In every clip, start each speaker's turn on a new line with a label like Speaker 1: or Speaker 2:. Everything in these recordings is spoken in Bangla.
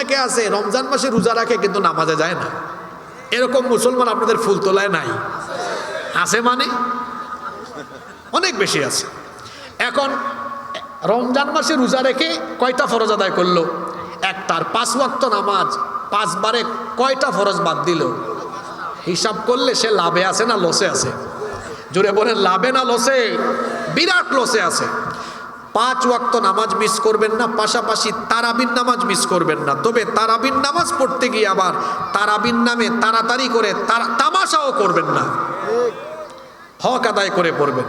Speaker 1: অনেকে আছে, রমজান মাসে রোজা রাখে কিন্তু নামাজে যায় না। এরকম মুসলমান আপনাদের ফুল তোলায় নাই। আছে মানে? অনেক বেশি আছে। এখন, রমজান মাসে রোজা রেখে কয়টা ফরজ আদায় করল? এক তার পাঁচ ওয়াক্ত নামাজ, পাঁচবারে কয়টা ফরজ বাদ দিল? হিসাব করলে সে লাভে আছে না লসে আছে? জোরে বলেন, লাভে না লসে? বিরাট লসে আছে। পাঁচ ওয়াক্ত নামাজ মিস করবেন না, পাশাপাশি তারাবিন নামাজ মিস করবেন না। তবে তারাবিন নামাজ পড়তে গিয়ে আবার তারাবিন নামে তাড়াতাড়ি করে তামাশাও করবেন না। হক আদায় করে পড়বেন।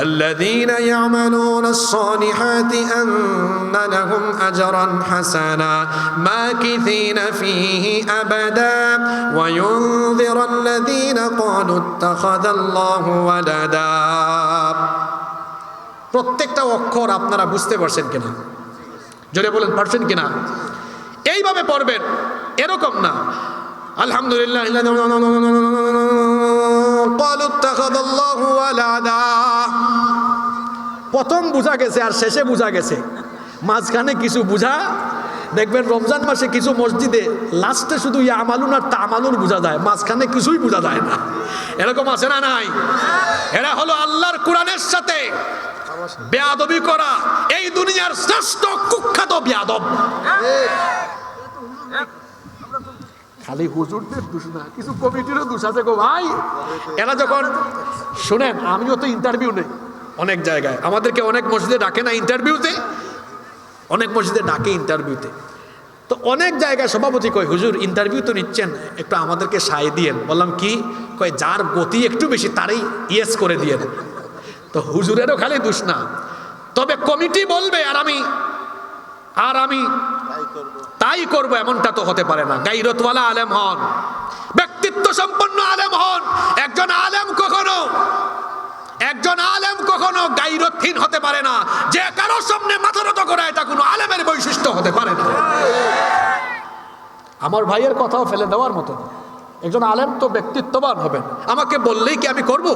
Speaker 1: الذين يعملون الصالحات أن لهم أجرا حسنا ماكثين فيه أبدا وينذر الذين قالوا اتخذ الله ولدا প্রত্যেকটা অক্ষর আপনারা বুঝতে পারছেন কিনা জোরে বলেন পারছেন কিনা এইভাবে পড়বেন এরকম না আলহামদুলিল্লাহ قالوا اتخذ الله ولدا প্রথম বোঝা গেছে আর শেষে বোঝা গেছে মাঝখানে কিছু বোঝা দেখবেন রমজান মাসে কিছু মসজিদে লাস্টে শুধু ইয়া আমালুন আর তা আমালুন বোঝা যায় মাঝখানে কিছুই বোঝা যায় না এরকম আছে না নাই এরা হলো আল্লাহর কোরআনের সাথে বেয়াদবি করা এই দুনিয়ার শ্রেষ্ঠ কুখ্যাত বেয়াদব খালি হুজুরদের দোষ না, কিছু কমিটিরও দোষ আছে গো ভাই। এরা যখন, শোনেন, আমিও তো ইন্টারভিউ নেই অনেক জায়গায়। আমাদেরকে অনেক মসজিদে ডাকে না ইন্টারভিউতে অনেক মসজিদে ডাকে ইন্টারভিউতে তো অনেক জায়গায় সভাপতি কয়, হুজুর ইন্টারভিউ তো নিচ্ছেন, একটু আমাদেরকে সায় দিয়েন। বললাম, কি? কয়, যার গতি একটু বেশি, তারই ইয়েস করে দিয়েন তো হুজুরেরও খালি দোষ না। তবে কমিটি বলবে, আর আমি আর আমি তাই করব। এমনটা তো হতে পারে না। গাইরতওয়ালা আলেম হন ব্যক্তিত্ব সম্পন্ন আলেম হন। একজন আলেম কখনো একজন আলেম কখনো গাইরতহীন হতে পারে না। যে কারও সামনে মাথা নত করা এটা কোনো আলেমের বৈশিষ্ট্য হতে পারে না। আমার ভাইয়ের কথাও ফেলে দেওয়ার মতো। একজন আলেম তো ব্যক্তিত্ববান হবেন। আমাকে বললেই কি আমি করব?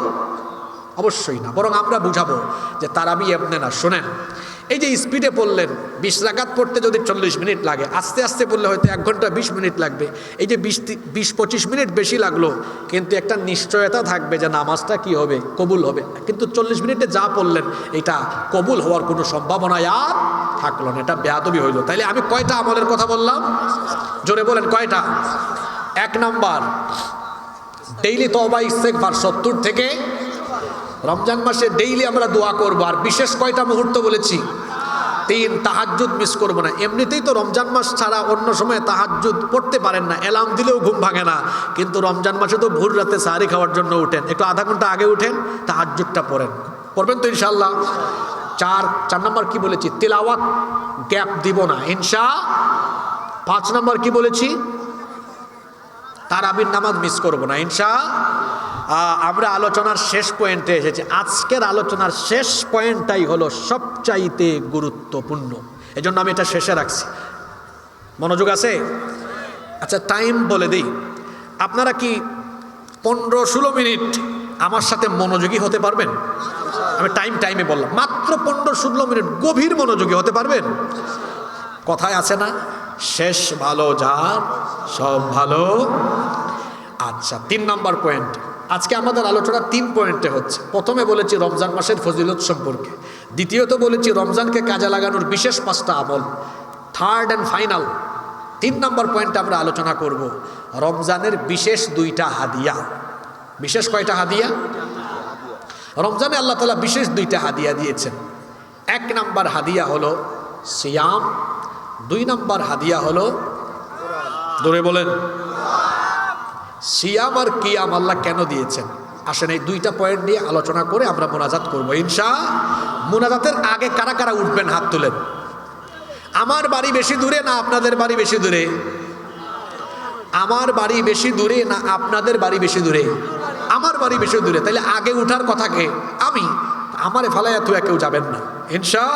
Speaker 1: অবশ্যই না বরং আমরা বুঝাবো যে তারাবি এমনি না শোনেন। এই যে স্পিডে পড়লেন, বিশ রাকাত পড়তে যদি চল্লিশ মিনিট লাগে, আস্তে আস্তে পড়লে হয়তো এক ঘণ্টা বিশ মিনিট লাগবে। এই যে বিশ বিশ পঁচিশ মিনিট বেশি লাগল, কিন্তু একটা নিশ্চয়তা থাকবে যে নামাজটা কি হবে, কবুল হবে। কিন্তু চল্লিশ মিনিটে যা পড়লেন, এটা কবুল হওয়ার কোনো সম্ভাবনায় আর থাকল না, এটা বেয়াদবি হইল। তাইলে আমি কয়টা আমলের কথা বললাম? জোরে বলেন, কয়টা? এক নাম্বার ডেইলি তবা ইস্তেকবার সত্তর থেকে রমজান মাসে ডেইলি আমরা দোয়া করব, আর বিশেষ কয়টা মুহূর্ত বলেছি? তিন, তাহাজ্জুদ মিস করব না। এমনিতেই তো রমজান মাস ছাড়া অন্য সময় তাহাজ্জুদ পড়তে পারেন না অ্যালার্ম দিলেও ঘুম ভাঙে না। কিন্তু রমজান মাসে তো ভোর রাতে সাহারি খাওয়ার জন্য উঠেন। একটু আধা ঘণ্টা আগে উঠেন, তাহাজ্জুদটা পড়েন। পড়বেন তো ইনশাল্লাহ চার চার নম্বর কি বলেছি? তেলাওয়াত গ্যাপ দিব না। ইনশা, পাঁচ নম্বর কি বলেছি? তার তারাবির নামাজ মিস করব না। ইনশা আমরা আলোচনার শেষ পয়েন্টে এসেছি। আজকের আলোচনার শেষ পয়েন্টটাই হলো সবচাইতে গুরুত্বপূর্ণ। এজন্য আমি এটা শেষে রাখছি। মনোযোগ আছে? আচ্ছা টাইম বলে দিই। আপনারা কি পনেরো ষোলো মিনিট আমার সাথে মনোযোগী হতে পারবেন? আমি টাইম টাইমে বললাম। মাত্র পনেরো ষোলো মিনিট গভীর মনোযোগী হতে পারবেন? কথায় আছে না? শেষ ভালো যার সব ভালো। আচ্ছা তিন নম্বর পয়েন্ট আজকে আমাদের আলোচনা তিন পয়েন্টে হচ্ছে। প্রথমে বলেছি রমজান মাসের ফজিলত সম্পর্কে। দ্বিতীয়ত বলেছি রমজানকে কাজে লাগানোর বিশেষ পাঁচটা আমল। থার্ড অ্যান্ড ফাইনাল, তিন নম্বর পয়েন্টে আমরা আলোচনা করব রমজানের বিশেষ দুইটা হাদিয়া। বিশেষ কয়টা হাদিয়া? রমজানে আল্লাহ তালা বিশেষ দুইটা হাদিয়া দিয়েছেন। এক নাম্বার হাদিয়া হলো সিয়াম, দুই নাম্বার হাদিয়া হলো ধরে বলেন। সিয়াম আর কিয়াম আল্লাহ কেন দিয়েছেন? আসেন এই দুইটা পয়েন্ট নিয়ে আলোচনা করে আমরা মোনাজাত করব। ইনশা, মোনাজাতের আগে কারা কারা উঠবেন হাত তুলেন? আমার বাড়ি বেশি দূরে না আপনাদের বাড়ি বেশি দূরে? আমার বাড়ি বেশি দূরে না আপনাদের বাড়ি বেশি দূরে? আমার বাড়ি বেশি দূরে। তাহলে আগে উঠার কথা কে? আমি। আমার ফালাইয়া তুই কেউ যাবেন না। ইনশা,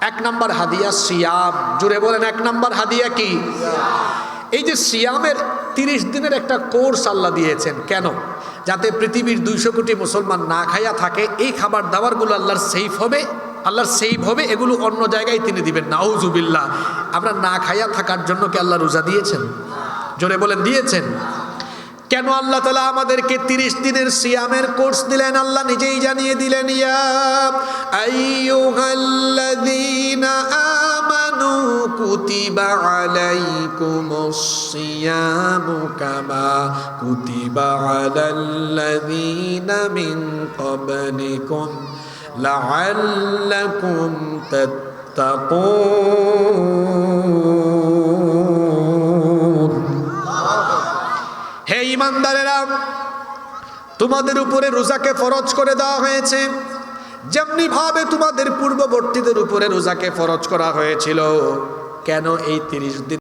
Speaker 1: এক নাম্বার হাদিয়া সিয়াম। জুড়ে বলেন, এক নাম্বার হাদিয়া কি? এই যে সিয়ামের তিরিশ দিনের একটা কোর্স আল্লাহ দিয়েছেন, কেন? যাতে পৃথিবীর দুইশো কোটি মুসলমান না খাইয়া থাকে, এই খাবার দাবারগুলো আল্লাহর সেফ হবে, আল্লাহর সেফ হবে, এগুলো অন্য জায়গায় তিনি দিবেন। নাউজুবিল্লাহ, আমরা না খাইয়া থাকার জন্য কি আল্লাহ রোজা দিয়েছেন? জোরে বলেন, দিয়েছেন। কেন আল্লাহ তালা আমাদেরকে তিরিশ দিনের সিয়ামের কোর্স দিলেন? আল্লাহ নিজেই জানিয়ে দিলেন, ইয়া কুতিবা আলাইকুমুস সিয়ামু কামা কুতিবা আলাল্লাযীনা মিন ক্বাবলিকুম লাআল্লাকুম তাত্তাকুন হে ইমানদারেরা তোমাদের উপরে রোজাকে ফরজ করে দেওয়া হয়েছে। যেমনি ভাবে তোমাদের পূর্ববর্তীদের উপরে রোজাকে ফরজ করা হয়েছিল কেন এই তিরিশ দিন